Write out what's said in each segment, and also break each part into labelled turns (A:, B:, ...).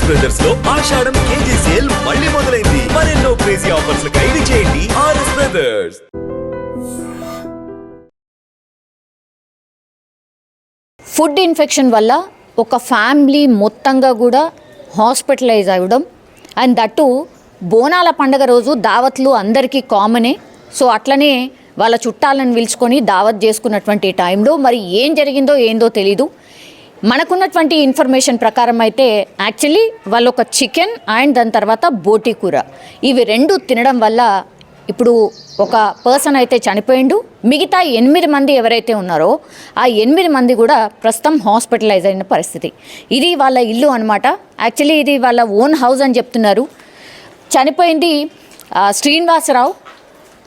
A: RS బ్రదర్స్లో ఆషాఢం KG sale మళ్ళీ మొదలైంది. మరెన్నో క్రేజీ ఆఫర్స్ ఖైదీ చేయండి ఆర్ఎస్ బ్రదర్స్
B: ఫుడ్ ఇన్ఫెక్షన్ వల్ల ఒక ఫ్యామిలీ మొత్తంగా కూడా హాస్పిటలైజ్ అవ్వడం. అండ్ దట్టు బోనాల పండగ రోజు దావత్లు అందరికీ కామనే సో అట్లనే వాళ్ళ చుట్టాలను పిలుచుకొని దావత్ చేసుకున్నటువంటి టైంలో మరి ఏం జరిగిందో ఏందో తెలీదు. మనకున్నటువంటి ఇన్ఫర్మేషన్ ప్రకారం అయితే యాక్చువల్లీ వాళ్ళు ఒక చికెన్ అండ్ దాని తర్వాత బోటి కూర. ఇవి రెండు తినడం వల్ల ఇప్పుడు ఒక పర్సన్ అయితే చనిపోయిండు. మిగతా ఎనిమిది మంది ఎవరైతే ఉన్నారో ఆ ఎనిమిది మంది కూడా ప్రస్తుతం హాస్పిటలైజ్ అయిన పరిస్థితి. ఇది వాళ్ళ ఇల్లు అనమాట యాక్చువల్లీ ఇది వాళ్ళ ఓన్ హౌస్ అని చెప్తున్నారు. చనిపోయింది శ్రీనివాసరావు.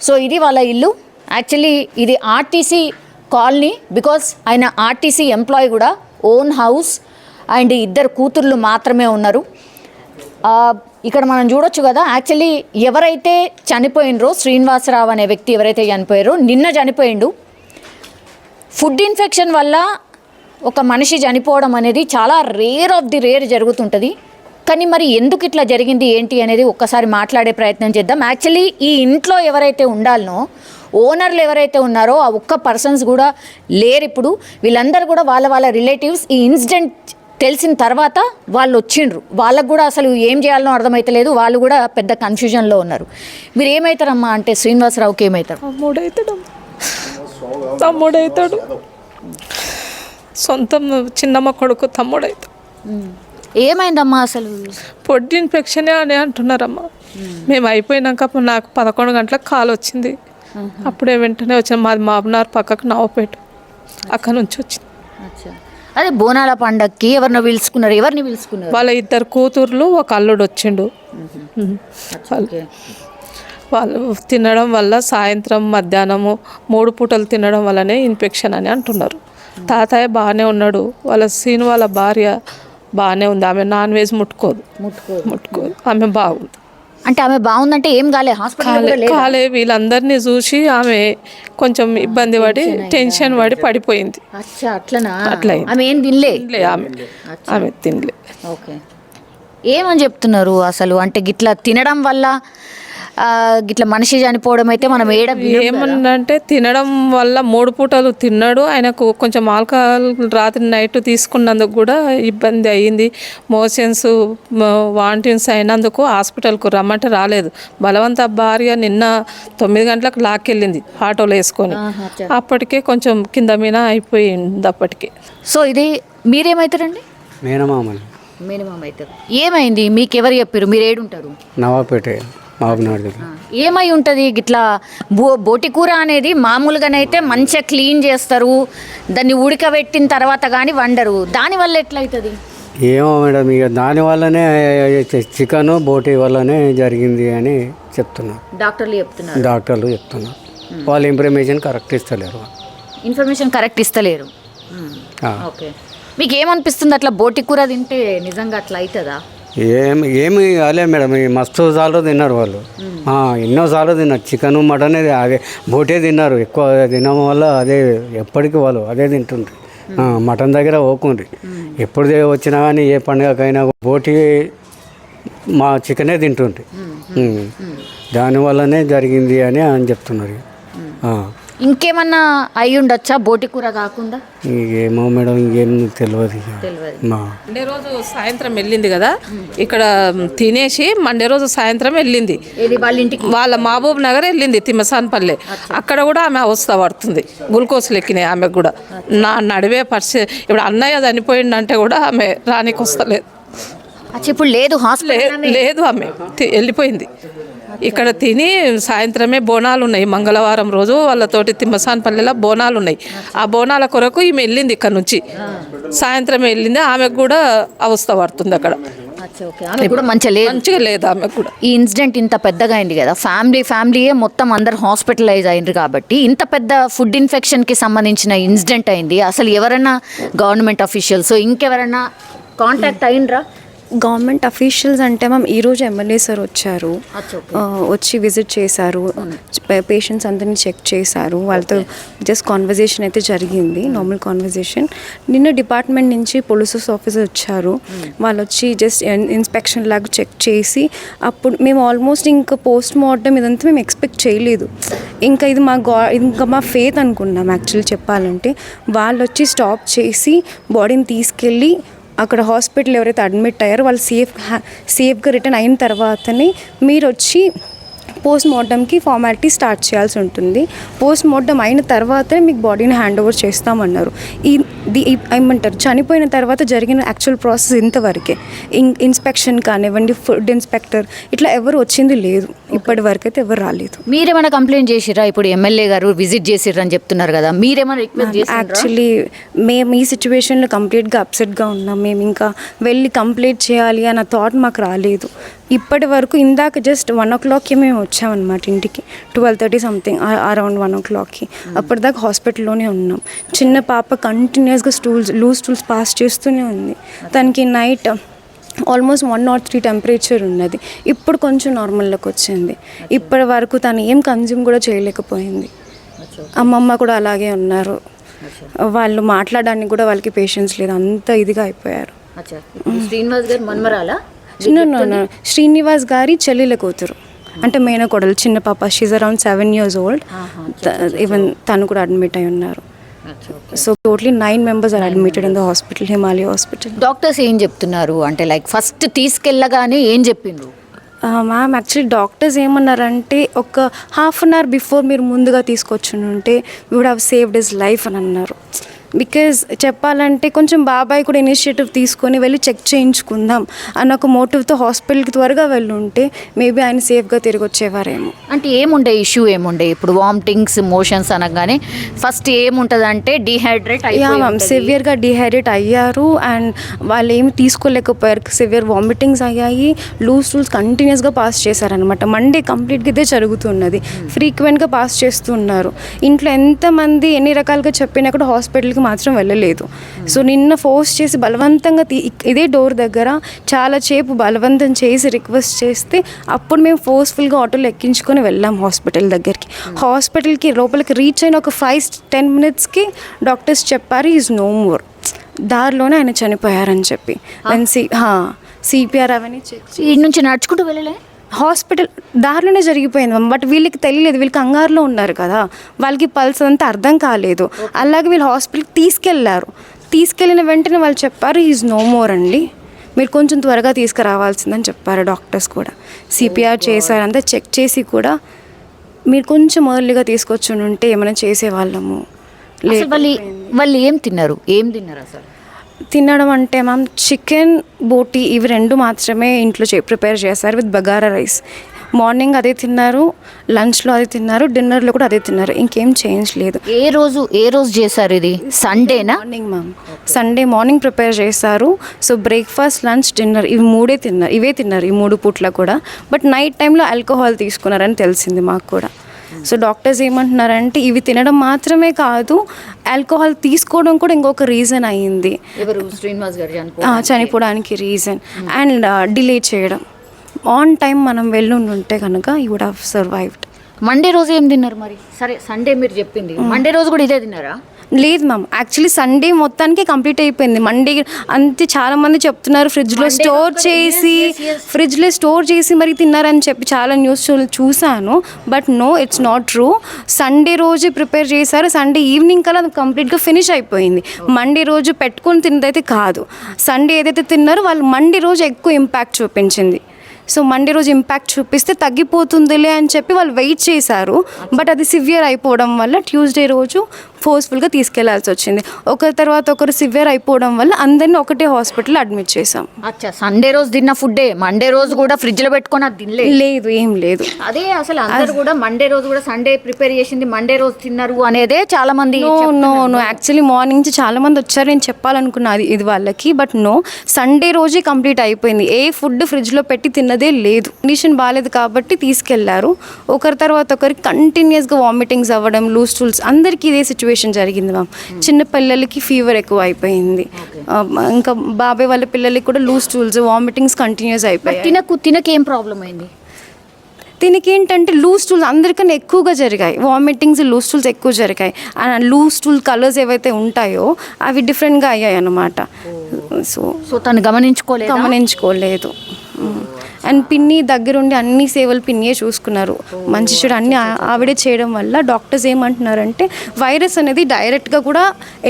B: సో ఇది వాళ్ళ ఇల్లు. యాక్చువల్లీ ఇది ఆర్టీసీ కాలనీ బికాస్ ఆయన ఆర్టీసీ ఎంప్లాయీ కూడా ఓన్ హౌస్ అండ్ ఇద్దరు కూతుర్లు మాత్రమే ఉన్నారు. ఇక్కడ మనం చూడొచ్చు కదా యాక్చువల్లీ ఎవరైతే చనిపోయినరో శ్రీనివాసరావు అనే వ్యక్తి ఎవరైతే చనిపోయారో నిన్న చనిపోయిండు. ఫుడ్ ఇన్ఫెక్షన్ వల్ల ఒక మనిషి చనిపోవడం అనేది చాలా రేర్ ఆఫ్ ది రేర్ జరుగుతుంటుంది. కానీ మరి ఎందుకు ఇట్లా జరిగింది ఏంటి అనేది ఒక్కసారి మాట్లాడే ప్రయత్నం చేద్దాం. యాక్చువల్లీ ఈ ఇంట్లో ఎవరైతే ఉండాలనో ఓనర్లు ఎవరైతే ఉన్నారో ఆ ఒక్క పర్సన్స్ కూడా లేరు ఇప్పుడు. వీళ్ళందరూ కూడా వాళ్ళ వాళ్ళ రిలేటివ్స్ ఈ ఇన్సిడెంట్ తెలిసిన తర్వాత వాళ్ళు వచ్చిండ్రు. వాళ్ళకు కూడా అసలు ఏం చేయాలనో అర్థమైతలేదు. వాళ్ళు కూడా పెద్ద కన్ఫ్యూజన్లో ఉన్నారు. మీరు ఏమవుతారమ్మా అంటే శ్రీనివాసరావుకి ఏమవుతారు
C: తమ్ముడైతాడు. తమ్ముడైతాడు. సొంతం చిన్నమ్మ కొడుకు తమ్ముడైతాడు.
B: ఏమైందమ్మా అసలు?
C: పొడ్డు ఇన్ఫెక్షనే అని అంటున్నారమ్మా. మేము అయిపోయినాక నాకు పదకొండు గంటలకు కాల్ వచ్చింది. అప్పుడే వెంటనే వచ్చిన మాది మాబనార్ పక్కకు నవ్వపేట. అక్కడ నుంచి వచ్చింది
B: అదే బోనాల పండక్కి ఎవరినో పిలుచుకున్నారు ఎవరిని పిలుచుకున్నారు?
C: వాళ్ళ ఇద్దరు కూతుర్లు ఒక అల్లుడు వచ్చిండు. వాళ్ళు తినడం వల్ల సాయంత్రం మధ్యాహ్నము మూడు పూటలు తినడం వల్లనే ఇన్ఫెక్షన్ అని అంటున్నారు. తాతయ్య బాగానే ఉన్నాడు. వాళ్ళ సీను వాళ్ళ భార్య బాగానే ఉంది. ఆమె నాన్ వెజ్ ముట్టుకోదు.
B: ముట్టుకో
C: ముట్టుకోదు. ఆమె బాగుంది.
B: అంటే ఆమె బాగుందంటే ఏం కాలే హాస్పిటల్
C: కాలే కాలే వీళ్ళందరినీ చూసి ఆమె కొంచెం ఇబ్బంది పడి టెన్షన్ పడి పడిపోయింది.
B: అచ్చా అట్లనా?
C: అట్లయింది.
B: ఆమె ఏం తినలే?
C: తినలే ఆమె. ఆమె తినలే.
B: ఓకే. ఏమని చెప్తున్నారు అసలు? అంటే గిట్లా తినడం వల్ల ఆ, గిట్లా మనిషి చనిపోవడం అయితే మనం ఏడ
C: ఏమన్నంటే తినడం వల్ల మూడు పూటలు తిన్నాడు. ఆయనకు కొంచెం ఆల్కహాల్ రాత్రి నైట్ తీసుకున్నందుకు కూడా ఇబ్బంది అయ్యింది. మోషన్స్ వాంటిన్స్ అయినందుకు హాస్పిటల్కు రమ్మంటే రాలేదు. బలవంత భార్య నిన్న తొమ్మిది గంటలకు లాక్కెళ్ళింది ఆటోలో వేసుకొని. అప్పటికే కొంచెం కింద మీద అయిపోయింది అప్పటికి.
B: సో ఇది మీరేమవుతారండి
D: మేనమామని
B: మినిమం అవుతారు. ఏమైంది? మీకు ఎవరు చెప్పారు మీరు ఏడుంటారు
D: నవాపేట మహబూబ్నగర్ దగ్గర
B: ఏమై ఉంటుంది? గిట్లా బో బోటి కూర అనేది మామూలుగానైతే మంచిగా క్లీన్ చేస్తారు దాన్ని ఉడకబెట్టిన తర్వాత కానీ వండరు. దానివల్ల ఎట్లయితుంది?
D: ఏమో మేడం ఇక దాని వల్లనే చికెన్ బోటి వల్లనే జరిగింది అని చెప్తున్నారు
B: డాక్టర్లు చెప్తున్నారు.
D: డాక్టర్లు చెప్తున్నారు వాళ్ళ ఇన్ఫర్మేషన్ కరెక్ట్ ఇస్తలేరు
B: ఇన్ఫర్మేషన్ కరెక్ట్ ఇస్తలేరు. ఓకే. మీకు ఏమనిపిస్తుంది అట్లా బోటి కూర తింటే నిజంగా అట్లా అవుతుందా
D: ఏం ఏమి కాలే మేడం. ఈ మస్తు సార్లు తిన్నారు వాళ్ళు. ఎన్నో సార్లు తిన్నారు. చికెన్ మటన్ అదే బోటే తిన్నారు. ఎక్కువ తినడం వల్ల అదే ఎప్పటికీ వాళ్ళు అదే తింటుండ్రు. మటన్ దగ్గర ఓకుండ్రి ఎప్పుడు వచ్చినా కానీ ఏ పండుగకైనా బోటి మా చికెనే తింటుండ్రి. దానివల్లనే జరిగింది అని అని చెప్తున్నారు.
B: ఇంకేమన్నా అయి ఉండొచ్చా? బోటి కూర కాకుండా?
D: ఏమో మేడం ఇంకేం తెలియదు
C: మండే రోజు సాయంత్రం వెళ్ళింది కదా ఇక్కడ తినేసి మండే రోజు సాయంత్రం వెళ్ళింది.
B: ఇది వాళ్ళ ఇంటికి?
C: వాళ్ళ మహబూబ్ నగర్ వెళ్ళింది తిమ్మసాన్పల్లె. అక్కడ కూడా ఆమె అవస్థ పడుతుంది గ్లూకోజ్లు ఎక్కినాయి ఆమెకు కూడా. నా నడివే పరిస్థితి ఇప్పుడు అన్నయ్య చనిపోయిందంటే కూడా ఆమె రానికి వస్తలేదు
B: అచ్చా ఇప్పుడు లేదు హాస్పిటల్
C: లేదు ఆమె తి- వెళ్ళిపోయింది. ఇక్కడ తిని సాయంత్రమే బోనాలు ఉన్నాయి మంగళవారం రోజు వాళ్ళతోటి తిమ్మసాన్పల్లెలో బోనాలు ఉన్నాయి ఆ బోనాల కొరకు ఈమె వెళ్ళింది ఇక్కడ నుంచి. సాయంత్రం వెళ్ళింది. ఆమెకు కూడా అవస్థ పడుతుంది అక్కడ.
B: ఆమె మంచిగా లేదు.
C: మంచిగా లేదు ఆమెకు కూడా.
B: ఈ ఇన్సిడెంట్ ఇంత పెద్దగా అయింది కదా. ఫ్యామిలీ ఫ్యామిలీయే మొత్తం అందరు హాస్పిటలైజ్ అయింది కాబట్టి ఇంత పెద్ద ఫుడ్ ఇన్ఫెక్షన్కి సంబంధించిన ఇన్సిడెంట్ అయింది. అసలు ఎవరైనా గవర్నమెంట్ అఫీషియల్స్ ఇంకెవరైనా కాంటాక్ట్ అయిండ్రా?
E: గవర్నమెంట్ అఫీషియల్స్ అంటే మ్యామ్ ఈరోజు ఎమ్మెల్యే సార్ వచ్చారు. వచ్చి విజిట్ చేశారు. పేషెంట్స్ అందరినీ చెక్ చేశారు. వాళ్ళతో జస్ట్ కాన్వర్జేషన్ అయితే జరిగింది. నార్మల్ కాన్వర్జేషన్ నిన్న డిపార్ట్మెంట్ నుంచి పోలీసెస్ ఆఫీసర్ వచ్చారు. వాళ్ళు వచ్చి జస్ట్ ఇన్స్పెక్షన్ లాగా చెక్ చేసి అప్పుడు మేము ఆల్మోస్ట్ ఇంకా పోస్ట్ మార్టం ఇదంతా మేము ఎక్స్పెక్ట్ చేయలేదు. ఇంకా ఇది మా గా ఇంకా మా ఫేత్ అనుకున్నాం యాక్చువల్లీ చెప్పాలంటే. వాళ్ళు వచ్చి స్టాప్ చేసి బాడీని తీసుకెళ్ళి అక్కడ హాస్పిటల్ ఎవరైతే అడ్మిట్ అయ్యారో వాళ్ళు సేఫ్ సేఫ్గా రిటర్న్ అయిన తర్వాతనే మీరు వచ్చి పోస్ట్ మార్టంకి ఫార్మాలిటీ స్టార్ట్ చేయాల్సి ఉంటుంది. పోస్ట్ మార్టం అయిన తర్వాతనే మీకు బాడీని హ్యాండ్ ఓవర్ చేస్తామన్నారు. ఈ ది- ఏమంటారు? చనిపోయిన తర్వాత జరిగిన యాక్చువల్ ప్రాసెస్ ఇంతవరకే. ఇన్ ఇన్స్పెక్షన్ కానివ్వండి ఫుడ్ ఇన్స్పెక్టర్ ఇట్లా ఎవరు వచ్చింది లేదు. ఇప్పటి వరకు అయితే ఎవరు రాలేదు.
B: మీరేమైనా కంప్లైంట్ చేసిరా ఇప్పుడు ఎమ్మెల్యే గారు విజిట్ చేసిర్రు అని చెప్తున్నారు కదా. మీరేమైనా రిక్వెస్ట్
E: యాక్చువల్లీ మేము ఈ సిచ్యువేషన్లో కంప్లీట్గా అప్సెట్గా ఉన్నాం. మేము ఇంకా వెళ్ళి కంప్లీట్ చేయాలి అన్న థాట్ మాకు రాలేదు. ఇప్పటి వరకు ఇందాక జస్ట్ వన్ ఓ క్లాక్కి మేము వచ్చామన్నమాట ఇంటికి. Twelve thirty something around one ఓ క్లాక్కి అప్పటిదాకా హాస్పిటల్లోనే ఉన్నాం. చిన్న పాప కంటిన్యూస్గా స్టూల్స్ లూజ్ స్టూల్స్ పాస్ చేస్తూనే ఉంది. తనకి night almost one nought three temperature ఉన్నది. ఇప్పుడు కొంచెం నార్మల్లోకి వచ్చింది. ఇప్పటి వరకు తను ఏం కన్జ్యూమ్ కూడా చేయలేకపోయింది. అమ్మమ్మ కూడా అలాగే ఉన్నారు. వాళ్ళు మాట్లాడడానికి కూడా వాళ్ళకి పేషెన్స్ లేదు. అంత ఇదిగా అయిపోయారు.
B: శ్రీనివాస్ గారు మన్మరాలా.
E: శ్రీనివాస్ గారి చెల్లెల కూతురు. అంటే మేనకోడలు చిన్న పాప she's around seven years old even తను కూడా అడ్మిట్ అయి ఉన్నారు. So totally nine members are admitted in the hospital Himalaya hospital
B: doctors ఏం చెప్తున్నారు? అంటే లైక్ ఫస్ట్ తీసుకెళ్ళగానే ఏం చెప్పిండ్రు?
E: మ్యామ్ యాక్చువల్లీ డాక్టర్స్ ఏమన్నారంటే ఒక హాఫ్ అన్ అవర్ బిఫోర్ మీరు ముందుగా తీసుకొచ్చి ఉంటే we would have saved his life అని అన్నారు. బికాజ్ చెప్పాలంటే కొంచెం బాబాయ్ కూడా ఇనిషియేటివ్ తీసుకొని వెళ్ళి చెక్ చేయించుకుందాం అన్న ఒక మోటివ్తో హాస్పిటల్కి త్వరగా వెళ్ళి ఉంటే మేబీ ఆయన సేఫ్గా తిరిగి వచ్చేవారేమో.
B: అంటే ఏముండే ఇష్యూ ఏముండే? ఇప్పుడు వామిటింగ్స్ మోషన్స్ అనగానే ఫస్ట్ ఏముంటది అంటే డిహైడ్రేట్
E: యా మ్యామ్ సివియర్గా డిహైడ్రేట్ అయ్యారు అండ్ వాళ్ళు ఏమి తీసుకోలేకపోయారు. సివియర్ వామిటింగ్స్ అయ్యాయి. లూజ్ టూల్స్ కంటిన్యూస్గా పాస్ చేశారనమాట మండే కంప్లీట్గా ఇదే జరుగుతున్నది. ఫ్రీక్వెంట్గా పాస్ చేస్తున్నారు. ఇంట్లో ఎంతమంది ఎన్ని రకాలుగా చెప్పినా కూడా హాస్పిటల్కి మాత్రం వెళ్ళలేదు. సో నిన్న ఫోర్స్ చేసి బలవంతంగా తీ- ఇదే డోర్ దగ్గర చాలా సేపు బలవంతం చేసి రిక్వెస్ట్ చేస్తే అప్పుడు మేము ఫోర్స్ఫుల్గా ఆటోలో ఎక్కించుకొని వెళ్ళాం హాస్పిటల్ దగ్గరికి. హాస్పిటల్కి లోపలికి రీచ్ అయిన ఒక ఫైవ్ టెన్ మినిట్స్కి డాక్టర్స్ చెప్పారు ఈజ్ నో మోర్ దారిలోనే ఆయన చనిపోయారని చెప్పి. దెన్ సి సిపిఆర్ అవన్నీ చెక్
B: నుంచి నడుచుకుంటూ వెళ్ళలే?
E: హాస్పిటల్ దారిలోనే జరిగిపోయింది. బట్ వీళ్ళకి తెలియలేదు. వీళ్ళు కంగారులో ఉన్నారు కదా. వాళ్ళకి పల్స్ అంతా అర్థం కాలేదు. అలాగే వీళ్ళు హాస్పిటల్కి తీసుకెళ్ళారు. తీసుకెళ్ళిన వెంటనే వాళ్ళు చెప్పారు ఈజ్ నో మోర్ అండి. మీరు కొంచెం త్వరగా తీసుకురావాల్సిందని చెప్పారు డాక్టర్స్ కూడా. సిపిఆర్ చేశారు. అంతా చెక్ చేసి కూడా మీరు కొంచెం ఎర్లీగా తీసుకొచ్చి ఉంటే ఏమైనా చేసేవాళ్ళము?
B: వాళ్ళు వాళ్ళు ఏం తిన్నారు? ఏం తిన్నారు అసలు
E: తినడం అంటే మ్యామ్ చికెన్ బోటీ ఇవి రెండు మాత్రమే ఇంట్లో చే ప్రిపేర్ చేశారు విత్ బగారా రైస్. మార్నింగ్ అదే తిన్నారు లంచ్లో అదే తిన్నారు డిన్నర్లో కూడా అదే తిన్నారు. ఇంకేం చేంజ్ లేదు.
B: ఏ రోజు ఏ రోజు చేశారు ఇది? సండేనా
E: morning ma'am. Sunday morning prepare చేశారు. సో బ్రేక్ఫాస్ట్ లంచ్ డిన్నర్ ఇవి మూడే తిన్నారు ఇవే తిన్నారు ఈ మూడు పూట్ల కూడా. బట్ నైట్ టైంలో ఆల్కహాల్ తీసుకున్నారని తెలిసింది మాకు కూడా. సో డాక్టర్స్ ఏమంటున్నారంటే ఇవి తినడం మాత్రమే కాదు ఆల్కహాల్ తీసుకోవడం కూడా ఇంకొక రీజన్ అయ్యింది.
B: శ్రీనివాస్ గారు
E: చనిపోవడానికి రీజన్. అండ్ డిలే చేయడం. ఆన్ టైం మనం వెళ్ళి ఉంటే కనుక you would have survived.
B: Monday రోజు ఏం తిన్నారు మరి? సరే సండే మీరు చెప్పింది. మండే రోజు కూడా ఇదే తిన్నారా?
E: లేదు మ్యామ్. యాక్చువల్లీ సండే మొత్తానికి కంప్లీట్ అయిపోయింది. మండే అంతే చాలా మంది చెప్తున్నారు ఫ్రిడ్జ్లో స్టోర్ చేసి. ఫ్రిడ్జ్లో స్టోర్ చేసి మరి తిన్నారని చెప్పి చాలా న్యూస్ చూశాను. But no it's not true Sunday రోజు ప్రిపేర్ చేశారు. సండే ఈవినింగ్ కల్లా అది కంప్లీట్గా ఫినిష్ అయిపోయింది. మండే రోజు పెట్టుకొని తిన్నదైతే కాదు. సండే ఏదైతే తిన్నారో వాళ్ళు మండే రోజు ఎక్కువ ఇంపాక్ట్ చూపించింది. సో మండే రోజు ఇంపాక్ట్ చూపిస్తే తగ్గిపోతుందిలే అని చెప్పి వాళ్ళు వెయిట్ చేశారు. బట్ అది సివియర్ అయిపోవడం వల్ల ట్యూస్డే రోజు ఫోర్స్ఫుల్గా తీసుకెళ్ళాల్సి వచ్చింది. ఒకరి తర్వాత ఒకరు సివియర్ అయిపోవడం వల్ల అందరినీ ఒకటే హాస్పిటల్ అడ్మిట్ చేసాం
B: అచ్చా సండే రోజు తిన్న ఫుడ్డే మండే రోజు కూడా ఫ్రిడ్జ్లో పెట్టుకొని అది
E: లేదు ఏం లేదు.
B: అదే అసలు అందరు కూడా మండే రోజు కూడా సండే ప్రిపేర్ చేసింది మండే రోజు తిన్నారు అనేదే చాలా మంది
E: no no no actually morning నుంచి చాలా మంది వచ్చారు నేను చెప్పాలనుకున్నా అది ఇది వాళ్ళకి. బట్ నో సండే రోజే కంప్లీట్ అయిపోయింది. ఏ ఫుడ్ ఫ్రిడ్జ్లో పెట్టి తిన్నది అదే లేదు. కండిషన్ బాగాలేదు కాబట్టి తీసుకెళ్ళారు. ఒకరి తర్వాత ఒకరికి కంటిన్యూస్గా వామిటింగ్స్ అవ్వడం లూజ్ టూల్స్ అందరికీ ఇదే సిచ్యువేషన్ జరిగింది మ్యామ్ చిన్న పిల్లలకి ఫీవర్ ఎక్కువ అయిపోయింది. ఆ, ఇంకా బాబాయ్ వాళ్ళ పిల్లలకి కూడా లూజ్ టూల్స్ వామిటింగ్స్ కంటిన్యూస్ అయిపోయాయి.
B: తినకు తినకేం ప్రాబ్లం అయింది?
E: దీనికి ఏంటంటే లూజ్ టూల్స్ అందరికన్నా ఎక్కువగా జరిగాయి. వామిటింగ్స్ లూజ్ టూల్స్ ఎక్కువ జరిగాయి. అండ్ లూజ్ టూల్ కలర్స్ ఏవైతే ఉంటాయో అవి డిఫరెంట్గా అయ్యాయి అన్నమాట సో
B: సో తను గమనించుకోలేదు?
E: గమనించుకోలేదు. అండ్ పిన్ని దగ్గరుండి అన్ని సేవలు పిన్నియే చూసుకున్నారు. మంచి చెడు అన్ని ఆవిడే చేయడం వల్ల డాక్టర్స్ ఏమంటున్నారంటే వైరస్ అనేది డైరెక్ట్గా కూడా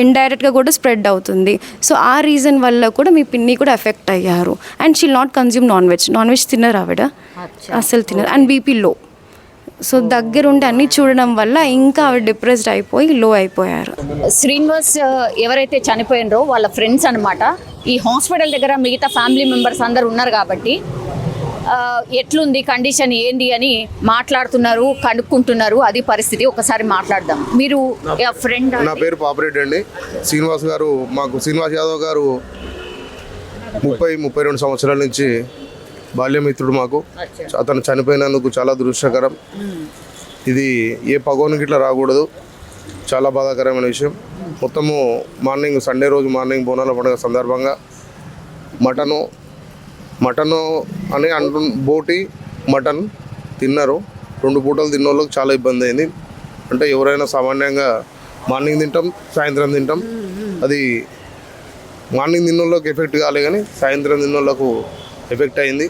E: ఇండైరెక్ట్గా కూడా స్ప్రెడ్ అవుతుంది. సో ఆ రీజన్ వల్ల కూడా మీ పిన్ని కూడా ఎఫెక్ట్ అయ్యారు. And she'll not consume non veg. Non veg తినరు ఆవిడ. అసలు తినరు. అండ్ బీపీ లో. సో దగ్గరుండి అన్ని చూడడం వల్ల ఇంకా ఆవిడ డిప్రెస్డ్ అయిపోయి లో అయిపోయారు.
B: శ్రీనివాస్ ఎవరైతే చనిపోయినరో వాళ్ళ ఫ్రెండ్స్ అన్నమాట ఈ హాస్పిటల్ దగ్గర మిగతా ఫ్యామిలీ మెంబర్స్ అందరు ఉన్నారు కాబట్టి ఎట్లుంది కండిషన్ ఏంది అని మాట్లాడుతున్నారు కనుక్కుంటున్నారు. అది పరిస్థితి. ఒకసారి మాట్లాడదాం. మీరు ఫ్రెండ్
F: నా పేరు పాపరెడ్డి అండి. శ్రీనివాస్ గారు మాకు శ్రీనివాస్ యాదవ్ గారు ముప్పై ముప్పై రెండు సంవత్సరాల నుంచి బాల్యమిత్రుడు మాకు. అతను చనిపోయినందుకు చాలా దురదృష్టకరం. ఇది ఏ పగోనికి ఇట్లా రాకూడదు. చాలా బాధాకరమైన విషయం. మొత్తము మార్నింగ్ సండే రోజు మార్నింగ్ బోనాల పండుగ సందర్భంగా మటను మటను అని అంటు బోటి మటన్ తిన్నారు. రెండు పూటలు తిన్న వాళ్ళకి చాలా ఇబ్బంది అయింది. అంటే ఎవరైనా సామాన్యంగా మార్నింగ్ తింటాం సాయంత్రం తింటాం. అది మార్నింగ్ తిన్న వాళ్ళకి ఎఫెక్ట్ కాలే కానీ సాయంత్రం తిన్న వాళ్ళకు ఎఫెక్ట్ అయింది.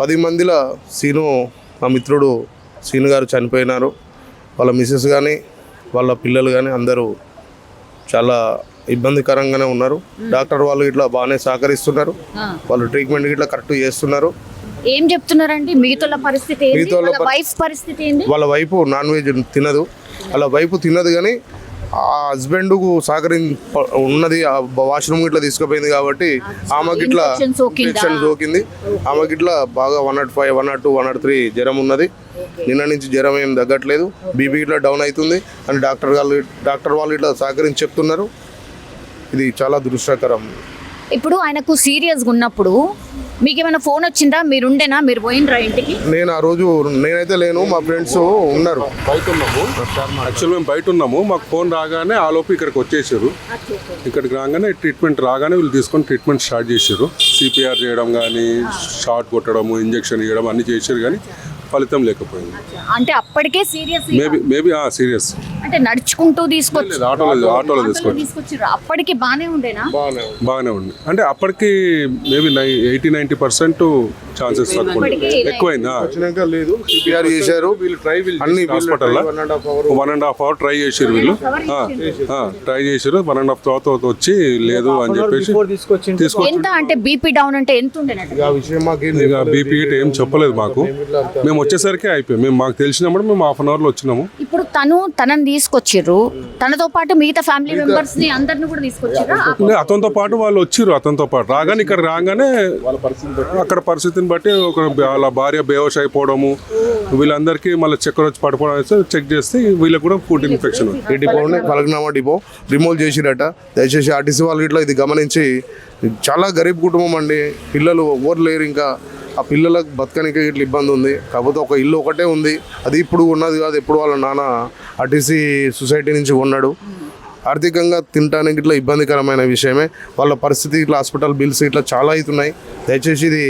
F: పది మందిలో సీను మా మిత్రుడు సీను గారు చనిపోయినారు. వాళ్ళ మిస్సెస్ కానీ వాళ్ళ పిల్లలు కానీ అందరూ చాలా ఇబ్బందికరంగానే ఉన్నారు. డాక్టర్ వాళ్ళు ఇట్లా బాగానే సహకరిస్తున్నారు. వాళ్ళు ట్రీట్మెంట్ ఇట్లా కరెక్ట్ చేస్తున్నారు.
B: ఏం చెప్తున్నారండి? మిగతా పరిస్థితి వైఫ్ పరిస్థితి
F: వాళ్ళ వైపు నాన్ వెజ్ తినదు. వాళ్ళ వైపు తినదు కానీ ఆ హస్బెండ్కు సహకరి ఉన్నది ఆ వాష్రూమ్ ఇట్లా తీసుకుపోయింది కాబట్టి ఆమెకి ఇట్లా? ఇన్ఫెక్షన్ సోకింది? ఆమెకి ఇట్లా బాగా one nought five one nought two one nought three జ్వరం ఉన్నది. నిన్న నుంచి జ్వరం ఏం తగ్గట్లేదు. బీపీ ఇట్లా డౌన్ అవుతుంది. అని డాక్టర్ వాళ్ళు డాక్టర్ వాళ్ళు ఇట్లా సహకరించి చెప్తున్నారు. ఇది చాలా దురదృష్టకరం.
B: ఇప్పుడు ఆయనకు సీరియస్గా ఉన్నప్పుడు మీకు ఏమైనా ఫోన్ వచ్చిందా? మీరు ఉండేనా మీరు పోయినరా ఇంటికి?
F: నేను ఆ రోజు నేనైతే లేను మా ఫ్రెండ్స్ ఉన్నారు.
G: బయట ఉన్నాము యాక్చువల్ మేము బయట ఉన్నాము మాకు ఫోన్ రాగానే ఆ లోపు ఇక్కడికి వచ్చేసారు. ఇక్కడికి రాగానే ట్రీట్మెంట్ రాగానే వీళ్ళు తీసుకొని ట్రీట్మెంట్ స్టార్ట్ చేశారు సిపిఆర్ చేయడం కానీ షార్ట్ కొట్టడము ఇంజెక్షన్ ఇవ్వడం అన్ని చేశారు కానీ ఫలితం లేకపోయింది.
B: అంటే అప్పటికే సీరియస్
G: మేబీ మేబీ సీరియస్.
B: అంటే నడుచుకుంటూ తీసుకొచ్చి
G: లేదు ఆటోలో ఆటోలో తీసుకొచ్చి.
B: అప్పటికి బానే ఉండేనా?
G: బాగానే ఉంది. అంటే అప్పటికి maybe eighty ninety percent chances తక్కువ ఎక్కువైందా?
F: వచ్చినాక లేదు. సిపిఆర్ చేశారు.
G: వీళ్ళు ట్రై
F: అన్ని
G: హాస్పిటల్లో
F: one and half hour
G: one and half hour try చేసారు వీళ్ళు. ట్రై చేసారు వన్ అండ్ హాఫ్ తర్వాత వచ్చి లేదు అని చెప్పేసి తీసుకొచ్చి
B: ఎంత అంటే బీపీ డౌన్ అంటే ఎంత
G: ఇక బీపీ ఏం చెప్పలేదు మాకు. మేము వచ్చేసరికి అయిపోయి. మేము మాకు తెలిసినప్పుడు మేము హాఫ్ అన్ అవర్లో వచ్చినాము.
B: ఇప్పుడు తను తనని తీసుకొచ్చిర్రు. తనతో పాటు మిగతా ఫ్యామిలీ మెంబర్స్ని అందరిని కూడా తీసుకొచ్చిర్రా?
G: అతనితో పాటు వాళ్ళు వచ్చిర్రు. అతనితో పాటు రాగానే ఇక్కడ రాగానే వాళ్ళ పరిస్థితి అక్కడ పరిస్థితిని బట్టి ఒక వాళ్ళ భార్య బేవష్ అయిపోవడము వీళ్ళందరికీ మళ్ళీ చక్కెర వచ్చి పడిపోవడం చెక్ చేస్తే వీళ్ళకి కూడా ఫుడ్ ఇన్ఫెక్షన్ ఉంది
F: ఈ డిపోని పలకనామా డిపో. రిమూవ్ చేసిరట. దయచేసి ఆర్టీసీ వాళ్ళు ఇట్లా ఇది గమనించి చాలా గరీబ్ కుటుంబం అండి. పిల్లలు ఎవరు లేరు ఇంకా. ఆ పిల్లలకు బతకనికి ఇట్లా ఇబ్బంది ఉంది. కాకపోతే ఒక ఇల్లు ఒకటే ఉంది. అది ఇప్పుడు ఉన్నది కాదు ఎప్పుడు వాళ్ళ నాన్న ఆర్టీసీ సొసైటీ నుంచి కొన్నాడు. ఆర్థికంగా తినడానికి ఇట్లా ఇబ్బందికరమైన విషయమే. వాళ్ళ పరిస్థితి ఇట్లా హాస్పిటల్ బిల్స్ ఇట్లా చాలా అవుతున్నాయి. దయచేసి ఇది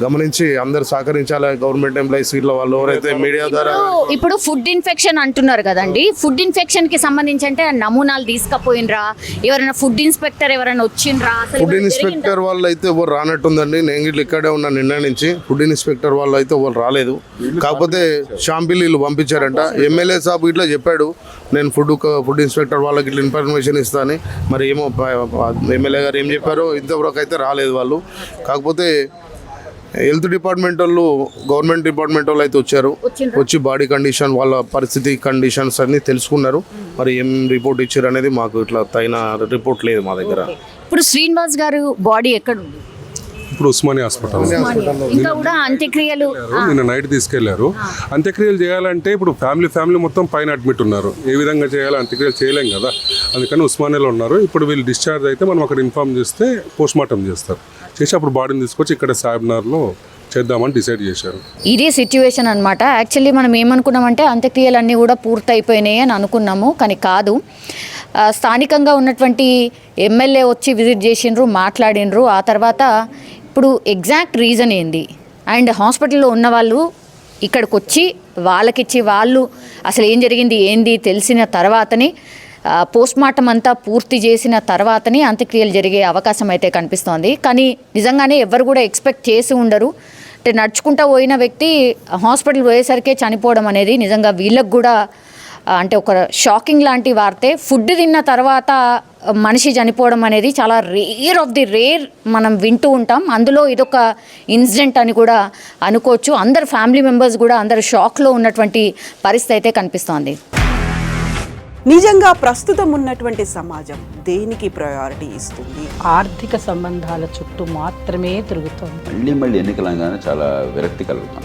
F: గమనించి అందరు సహకరించాలి. గవర్నమెంట్ ఎంప్లాయీస్ ఇట్లా వాళ్ళు ఎవరైతే మీడియా ద్వారా
B: ఇప్పుడు- ఫుడ్ ఇన్ఫెక్షన్ అంటున్నారు కదండి. ఫుడ్ ఇన్ఫెక్షన్కి సంబంధించి అంటే నమూనాలు తీసుకపోయినరా? ఎవరైనా ఫుడ్ ఇన్స్పెక్టర్ ఎవరైనా వచ్చిండ్రా?
F: ఫుడ్ ఇన్స్పెక్టర్ వాళ్ళు అయితే ఎవరు రానట్టుందండి. నేను ఇట్లా ఇక్కడే ఉన్నా నిన్న నుంచి. ఫుడ్ ఇన్స్పెక్టర్ వాళ్ళు అయితే ఎవరు రాలేదు. కాకపోతే షాంపిల్ వీళ్ళు పంపించారంట. ఎమ్మెల్యే సాబ్ ఇట్లా చెప్పాడు. నేను ఫుడ్ ఫుడ్ ఇన్స్పెక్టర్ వాళ్ళకి ఇట్లా ఇన్ఫర్మేషన్ ఇస్తాను మరి ఏమో ఎమ్మెల్యే గారు ఏం చెప్పారో ఇంతవరకు అయితే రాలేదు వాళ్ళు. కాకపోతే హెల్త్ డిపార్ట్మెంట్ వాళ్ళు గవర్నమెంట్ డిపార్ట్మెంట్ వాళ్ళు అయితే వచ్చారు? వచ్చి బాడీ కండిషన్ వాళ్ళ పరిస్థితి కండిషన్స్ అన్ని తెలుసుకున్నారు. మరి ఏం రిపోర్ట్ ఇచ్చారు అనేది మాకు ఇట్లా తగిన రిపోర్ట్ లేదు మా దగ్గర.
B: ఇప్పుడు శ్రీనివాస్ గారు బాడీ ఎక్కడ ఉంది?
G: ఇప్పుడు ఉస్మానియా హాస్పిటల్.
B: ఇంకా కూడా అంత్యక్రియలు
G: నిన్న నైట్ తీసుకెళ్ళారు. అంత్యక్రియలు చేయాలంటే ఇప్పుడు ఫ్యామిలీ ఫ్యామిలీ మొత్తం పైన అడ్మిట్ ఉన్నారు. ఏ విధంగా చేయాలి అంత్యక్రియలు చేయలేం కదా. అందుకని ఉస్మానియాలో ఉన్నారు. ఇప్పుడు వీళ్ళు డిశ్చార్జ్ అయితే మనం అక్కడ ఇన్ఫార్మ్ చేస్తే పోస్ట్ మార్టం చేస్తారు. చేసి అప్పుడు బాడీని తీసుకొచ్చి ఇక్కడ సాబ్నర్లో చేద్దామని డిసైడ్ చేశారు.
B: ఇది సిచ్యువేషన్ అనమాట యాక్చువల్లీ మనం ఏమనుకున్నామంటే అంత్యక్రియలన్నీ కూడా పూర్తయిపోయినాయి అని అనుకున్నాము కానీ కాదు. స్థానికంగా ఉన్నటువంటి ఎమ్మెల్యే వచ్చి విజిట్ చేసిండ్రు మాట్లాడినరు ఆ తర్వాత ఇప్పుడు ఎగ్జాక్ట్ రీజన్ ఏంది? అండ్ హాస్పిటల్లో ఉన్న వాళ్ళు ఇక్కడికి వచ్చి వాళ్ళకిచ్చి వాళ్ళు అసలు ఏం జరిగింది ఏంది తెలిసిన తర్వాతని పోస్ట్ మార్టం అంతా పూర్తి చేసిన తర్వాతని అంత్యక్రియలు జరిగే అవకాశం అయితే కనిపిస్తోంది. కానీ నిజంగానే ఎవరు కూడా ఎక్స్పెక్ట్ చేసి ఉండరు. అంటే నడుచుకుంటా పోయిన వ్యక్తి హాస్పిటల్ పోయేసరికే చనిపోవడం అనేది నిజంగా వీళ్ళకు కూడా అంటే ఒక షాకింగ్ లాంటి వార్తే ఫుడ్ తిన్న తర్వాత మనిషి చనిపోవడం అనేది చాలా రేర్ ఆఫ్ ది రేర్ మనం వింటూ ఉంటాం. అందులో ఇదొక ఇన్సిడెంట్ అని కూడా అనుకోవచ్చు. అందరు ఫ్యామిలీ మెంబర్స్ కూడా అందరు షాక్లో ఉన్నటువంటి పరిస్థితి అయితే కనిపిస్తోంది.
H: నిజంగా ప్రస్తుతం ఉన్నటువంటి సమాజం దేనికి ప్రయారిటీ ఇస్తుంది?
I: ఆర్థిక సంబంధాల చుట్టూ మాత్రమే తిరుగుతోంది.
J: మళ్ళీ మళ్ళీ ఎన్నికలంగానే చాలా విరక్తి కలుగుతాం